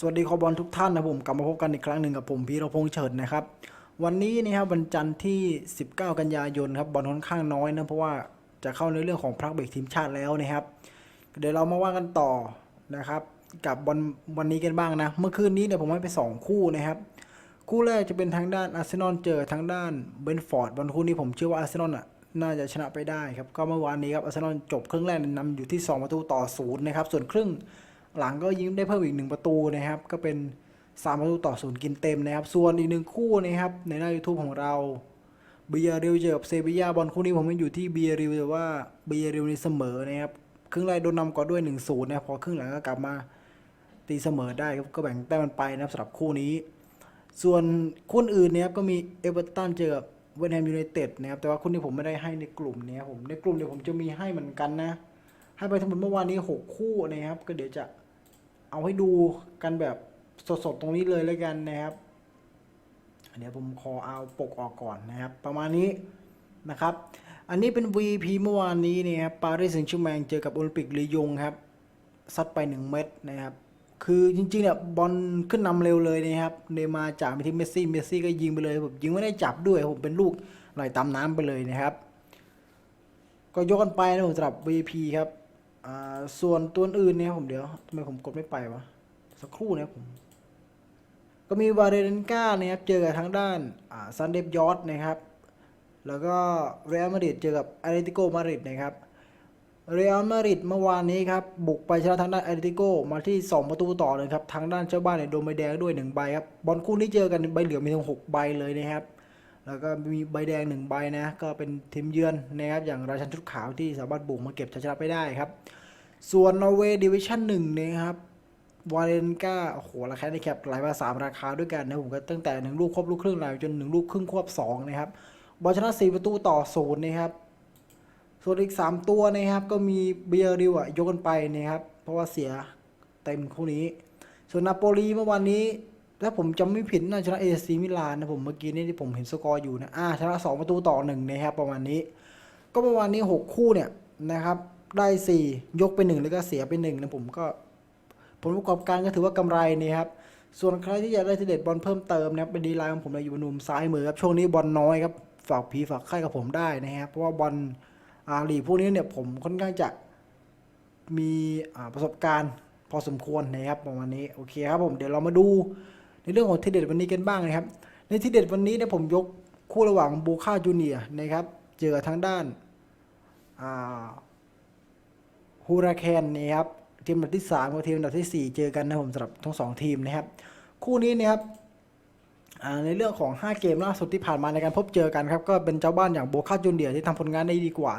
สวัสดีคอบอลทุกท่านนะผมกลับมาพบกันอีกครั้งหนึ่งกับผมพีรพงษ์เฉิดนะครับ วันนี้นะครับวันจันทร์ที่ 19 กันยายนครับบอลค่อนข้างน้อยนะเพราะว่าจะเข้าในเรื่องของพักเบรกทีมชาติแล้วนะครับ เดี๋ยวเรามาว่ากันต่อนะครับ กับบอลวันนี้กันบ้างนะ เมื่อคืนนี้เนี่ยผมให้ไป 2 คู่นะครับ คู่แรกจะเป็นทางด้านอาร์เซนอลเจอทางด้านเบนฟอร์ดบอลคู่นี้ผมเชื่อว่าอาร์เซนอลอะน่าจะชนะไปได้ครับก็เมื่อวานนี้ครับอาร์เซนอลจบครึ่งแรกนำอยู่ที่ 2 ประตูต่อศูนย์นะครับส่วนครึ่ง หลังก็ยิงได้เพิ่มอีกหนึ่งประตูนะครับ ก็เป็น 3 ประตูต่อศูนย์กินเต็มนะครับ ส่วนอีกหนึ่งคู่นะครับ ในหน้า YouTube ของเราเบียริวเจอกับเซบียาบอลคู่นี้ผมยังอยู่ที่เบียริวแต่ว่าเบียริวนี่เสมอนะครับครึ่งแรกโดนนำก่อนด้วย1-0นะครับพอครึ่งหลังก็กลับมาตีเสมอได้ก็แบ่งแต้มมันไปนะครับสำหรับคู่นี้ ส่วนคู่อื่นนะครับก็มีเอเวอร์ตันเจอกับเวสต์แฮมยูไนเต็ดนะครับแต่ว่าคู่นี้ผมไม่ได้ให้ในกลุ่มนี้ผมในกลุ่มเดี๋ยวผมจะมีให้เหมือนกันนะให้ไปทั้งหมดเมื่อวานนี้ 6 คู่นะครับ ก็เดี๋ยวจะ เอาให้ดูกันแบบสดๆตรงนี้เลยแล้วกันนะครับเดี๋ยวผมขอเอาปกออกก่อนนะครับ ประมาณนี้นะครับ อันนี้เป็น VP เมื่อวานนี้เนี่ยครับปารีสแซงต์แชร์แมงเจอกับโอลิมปิกลียงครับซัดไป 1 เม็ดนะครับ คือจริงๆเนี่ยบอลขึ้นนำเร็วเลยนะครับเนมาจากไปที่เมสซี่เมสซี่ก็ยิงไปเลยผมยิงไม่ได้จับด้วยผมเป็นลูกไหลตามน้ำไปเลยนะครับ ก็ยกกันไปนะผมสำหรับ VP ครับ อ่าส่วนตัวอื่นเนี่ยผมเดี๋ยวทำไมผมกดไม่ไปวะ สักครู่นะครับผม ก็มีวาเรนก้านะครับ เจอกับทางด้านอ่าซันเดฟยอร์ดนะครับ แล้วก็เรอัลมาดริดเจอกับอตเลติโกมาดริดนะครับเรอัลมาดริดเมื่อวานนี้ครับ บุกไปชนะทางด้านแอตเลติโกมาที่ 2 ประตูต่อเลยครับ ทางด้านเจ้าบ้านเนี่ยโดนใบแดงด้วย 1 ใบครับ บอลคู่นี้เจอกันใบเหลืองมีทั้ง6ใบเลยนะครับ แล้วก็มีใบแดงหนึ่งใบนะ ก็เป็นทีมเยือนนะครับ อย่างราชันชุดขาวที่สามารถบุกมาเก็บชัยชนะไปได้ครับ ส่วนนอร์เวย์ดิวิชั่นหนึ่งนะครับวาเลนกาโอ้โห ราคาในแคปหลายมาสามราคาด้วยกันนะผมก็ตั้งแต่หนึ่งลูกครบลูกครึ่งเลยจนหนึ่งลูกครึ่งควบสองนะครับ บอลชนะสี่ประตูต่อศูนย์นะครับ ส่วนอีกสามตัวนะครับ ก็มีเบียริวอะยกกันไปนะครับ เพราะว่าเสียเต็มคู่นี้ ส่วนนาโปลีเมื่อวานนี้ ถ้าผมจำไม่ผิดน่าชนะเอซีมิลานนะผมเมื่อกี้นี่ที่ผมเห็นสกอร์อยู่นะอ่าชนะสองประตูต่อหนึ่งนะครับประมาณนี้ ก็ประมาณนี้หกคู่เนี่ยนะครับได้สี่ยกไปหนึ่งแล้วก็เสียไปหนึ่งนะผมก็ผลประกอบการก็ถือว่ากำไรนะครับ ส่วนใครที่อยากได้ทีเด็ดบอลเพิ่มเติมนะครับเป็นดีไลน์ของผมเลยอยู่บนมุมซ้ายมือครับช่วงนี้บอลน้อยครับฝากผีฝากไข่กับผมได้นะครับเพราะว่าบอลอาลีพวกนี้เนี่ยผมค่อนข้างจะมีประสบการณ์พอสมควรนะครับประมาณนี้โอเคครับผมเดี๋ยวเรามาดู ในเรื่องของทีเด็ดวันนี้กันบ้างนะครับ ในทีเด็ดวันนี้เนี่ยผมยกคู่ระหว่างบูคาจูเนียนะครับ เจอทางด้านฮูราแคนนี่ครับ ทีมอันดับที่3กับทีมอันดับทีสี่ 4 เจอกันนะผมสำหรับทั้งสองทีมนะครับ คู่นี้นะครับในเรื่องของ 5 เกมล่าสุดที่ผ่านมาในการพบเจอกันครับ ก็เป็นเจ้าบ้านอย่างโบคาจูเนียที่ทำผลงานได้ดีกว่า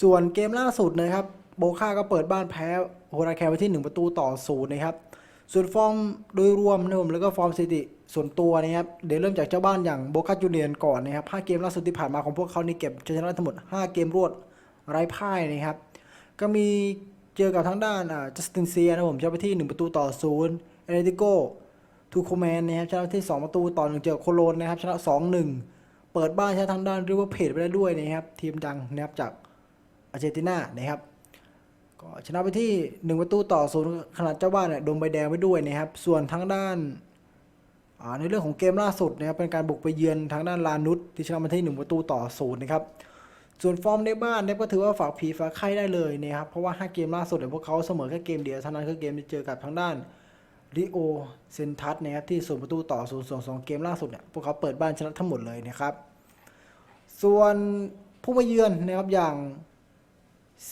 ส่วนเกมล่าสุดนะครับ โบคาก็เปิดบ้านแพ้ฮูราแคนไปที่ 1 ประตูต่อศูนย์นะครับ ส่วนฟอร์มโดยรวมนะผมแล้วก็ฟอร์มสถิติส่วนตัวนะครับเดี๋ยวเริ่มจากเจ้าบ้านอย่างโบคาจูเนียร์ก่อนนะครับ5เกมล่าสุดที่ผ่านมาของพวกเขานี่เก็บชนะทั้งหมด 5 เกมรวดไร้พ่ายนะครับ ก็มีเจอกับทางด้านอ่าจัสตินเซียนะผมชนะไปที่ 1 ประตูต่อศูนย์เอเลติโกทูโคแมนนะครับชนะที่ 2 ประตูต่อหนึ่งเจอโคโลนนะครับชนะ2-1 เปิดบ้านชนะทางด้านริเวอร์เพจไปได้ด้วยนะครับทีมดังนะครับจากอาร์เจนตินานะครับ ก็ชนะไปที่ 1 ประตูต่อศูนย์ขนาดเจ้าบ้านเนี่ยโดนใบแดงไปด้วยนะครับ ส่วนทางด้านในเรื่องของเกมล่าสุดนะครับเป็นการบุกไปเยือนทางด้านลานุสที่ชนะมาที่ 1 ประตูต่อศูนย์นะครับส่วนฟอร์มในบ้านเนี่ยก็ถือว่าฝากผีฝากไข้ได้เลยนะครับเพราะว่า 5 เกมล่าสุดเนี่ยพวกเขาเสมอแค่เกมเดียวเท่านั้นคือเกมที่เจอกับทางด้านริโอเซนทัสนะครับที่ศูนย์ประตูต่อศูนย์ส่วนสองเกมล่าสุดเนี่ยพวกเขาเปิดบ้านชนะทั้งหมดเลยนะครับ ส่วนผู้มาเยือนนะครับอย่าง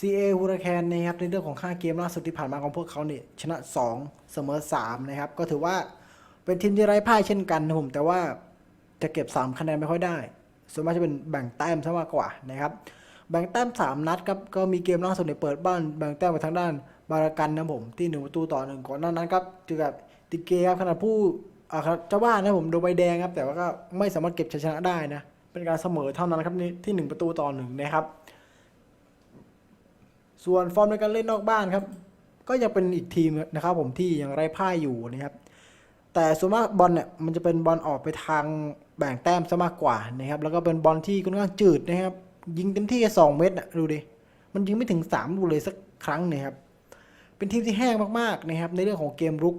CA ฮูราแคนนะครับในเรื่องของ5เกมล่าสุดที่ผ่านมาของพวกเขาเนี่ยชนะ 2 เสมอ 3 นะครับ ก็ถือว่าเป็นทีมที่ไร้พ่ายเช่นกันนะผม แต่ว่าจะเก็บ 3 คะแนนไม่ค่อยได้ ส่วนมากจะเป็นแบ่งแต้มซะมากกว่านะครับแบ่งแต้ม 3 นัดครับก็มีเกมล่าสุดเนี่ยเปิดบ้านแบ่งแต้มไปทางด้านบารากันนะผมที่1ประตูต่อหนึ่งก่อนหน้านั้นครับเจอกับติเกครับขณะผู้อาเจ้าบ้านนะผมโดนใบแดงครับแต่ว่าก็ไม่สามารถเก็บชัยชนะได้นะเป็นการเสมอเท่านั้นครับนี่ที่ 1 ประตูต่อหนึ่งนะครับ ส่วนฟอร์มในการเล่นนอกบ้านครับ ก็ยังเป็นอีกทีมนะครับผมที่ยังไร้พ่ายอยู่นะครับ แต่ส่วนมากบอลเนี่ยมันจะเป็นบอลออกไปทางแบ่งแต้มซะมากกว่านะครับ แล้วก็เป็นบอลที่ค่อนข้างจืดนะครับ ยิงเต็มที่แค่สองเมตรอะดูดิ มันยิงไม่ถึงสามลูกเลยสักครั้งนะครับ เป็นทีมที่แห้งมากๆนะครับ ในเรื่องของเกมรุก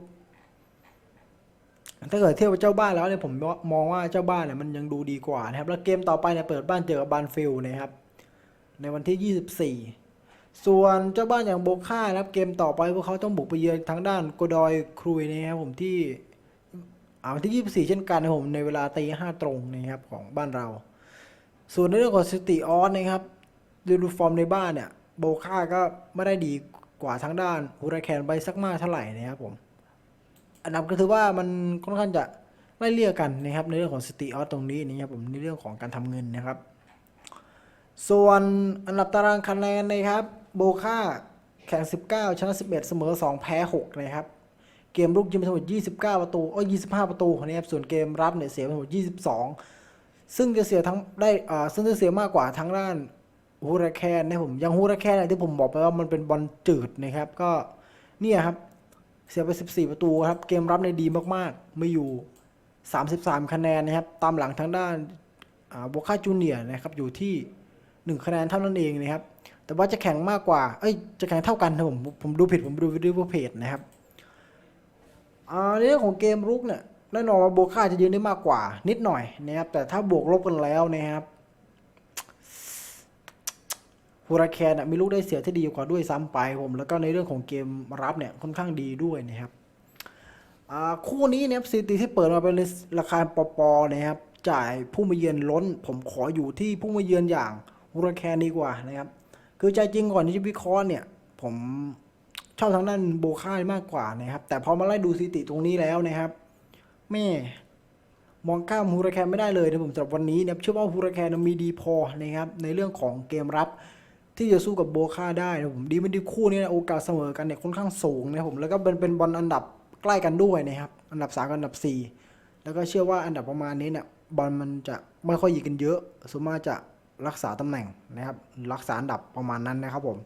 ถ้าเกิดเทียบกับเจ้าบ้านแล้วเนี่ยผมมองว่าเจ้าบ้านเนี่ยมันยังดูดีกว่านะครับ แล้วเกมต่อไปเนี่ยเปิดบ้านเจอกับบานฟิลนะครับ ในวันที่ 24 ส่วนเจ้าบ้านอย่างโบค่านะครับเกมต่อไปพวกเขาต้องบุกไปเยือนทางด้านโกดอยครุยนะครับผมที่อาวันที่ 24 เช่นกันนะผมในเวลาตีห้าตรงนะครับของบ้านเรา ส่วนในเรื่องของสติออสนะครับดูดูฟอร์มในบ้านเนี่ยโบค่าก็ไม่ได้ดีกว่าทางด้านฮูราแคนไปสักมากเท่าไหร่นะครับผมอันดับก็ถือว่ามันค่อนข้างจะไล่เลี่ยกันนะครับในเรื่องของสติออสตรงนี้นะครับผมในเรื่องของการทำเงินนะครับ ส่วนอันดับตารางคะแนนนะครับ โบค่าแข่ง 19 ชนะ 11 เสมอ 2 แพ้ 6 นะครับ เกมรุกยิงไปทั้งหมด 29 ประตูโอ้ย25 ประตูนะครับ ส่วนเกมรับเนี่ยเสียไปทั้งหมด 22 ซึ่งจะเสียทั้งได้อ่าซึ่งจะเสียมากกว่าทั้งด้านฮูราแคนนะผมยังฮูราแคนเนี่ยที่ผมบอกไปว่ามันเป็นบอลจืดนะครับ ก็เนี่ยครับ เสียไป 14 ประตูครับ เกมรับในดีมากๆไม่อยู่ 33 คะแนนนะครับ ตามหลังทางด้านโบคาจูเนียนะครับ อยู่ที่ 1คะแนนเท่านั้นเองนะครับ แต่ว่าจะแข่งมากกว่า เอ้ย จะแข่งเท่ากันนะผม ผมดูผิด ผมดูวิดีโอเพจนะครับในเรื่องของเกมรุกเนี่ย แน่นอนว่าโบค่าจะยืนได้มากกว่า นิดหน่อยนะครับ แต่ถ้าบวกลบกันแล้วนะครับฮูราแคนอะมีลูกได้เสียที่ดีกว่าด้วยซ้ำไปผม แล้วก็ในเรื่องของเกมรับเนี่ยค่อนข้างดีด้วยนะครับคู่นี้เนี่ยซีตีที่เปิดมาเป็นราคาปอปอนะครับจ่ายผู้มาเยือนล้น ผมขออยู่ที่ผู้มาเยือนอย่าง ฮูราแคนดีกว่านะครับ คือใจจริงก่อนที่จะวิเคราะห์เนี่ย ผมชอบทางด้านโบค่ามากกว่านะครับ แต่พอมาไล่ดูสถิติตรงนี้แล้วนะครับแม่มองข้ามฮูราแคนไม่ได้เลยนะผมสำหรับวันนี้เนี่ยเชื่อว่าฮูราแคนมีดีพอนะครับในเรื่องของเกมรับที่จะสู้กับโบค่าได้นะผมดีไม่ดีคู่นี้นะโอกาสเสมอกันเนี่ยค่อนข้างสูงนะผมแล้วก็เป็นเป็นบอลอันดับใกล้กันด้วยนะครับอันดับสามกับอันดับสี่แล้วก็เชื่อว่าอันดับประมาณนี้เนี่ยบอลมันจะไม่ค่อยยิงกันเยอะส่วนมาจะ รักษาตำแหน่งนะครับ รักษาอันดับประมาณนั้นนะครับผม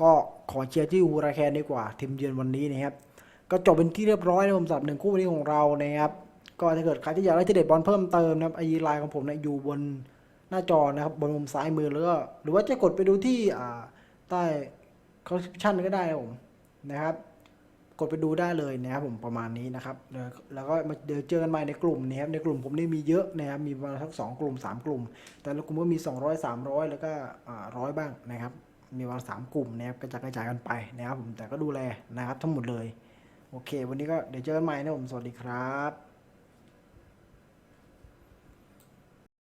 ก็ขอเชียร์ที่ฮูราแคนดีกว่าทีมเยือนวันนี้นะครับก็จบเป็นที่เรียบร้อยนะผมสำหรับหนึ่งคู่วันนี้ของเรานะครับก็ถ้าเกิดใครที่อยากได้ที่เด็ดบอลเพิ่มเติมนะครับไอไลน์ของผมเนี่ยอยู่บนหน้าจอนะครับบนมุมซ้ายมือแล้วก็หรือว่าจะกดไปดูที่ใต้คอ n ชั่นก็ได้นะผมนะครับ กดไปดูได้เลยนะครับผมประมาณนี้นะครับแล้วแล้วก็มาเดี๋ยวเจอกันใหม่ในกลุ่มนะครับในกลุ่มผมนี่มีเยอะนะครับมีประมาณทั้งสองกลุ่มสามกลุ่ม แต่ละกลุ่มก็มี 200 300 แล้วก็ร้อยบ้างนะครับ มีประมาณสามกลุ่มนะครับกระจายกระจายกันไปนะครับผมแต่ก็ดูแลนะครับทั้งหมดเลย โอเค วันนี้ก็เดี๋ยวเจอกันใหม่นะผมสวัสดีครับ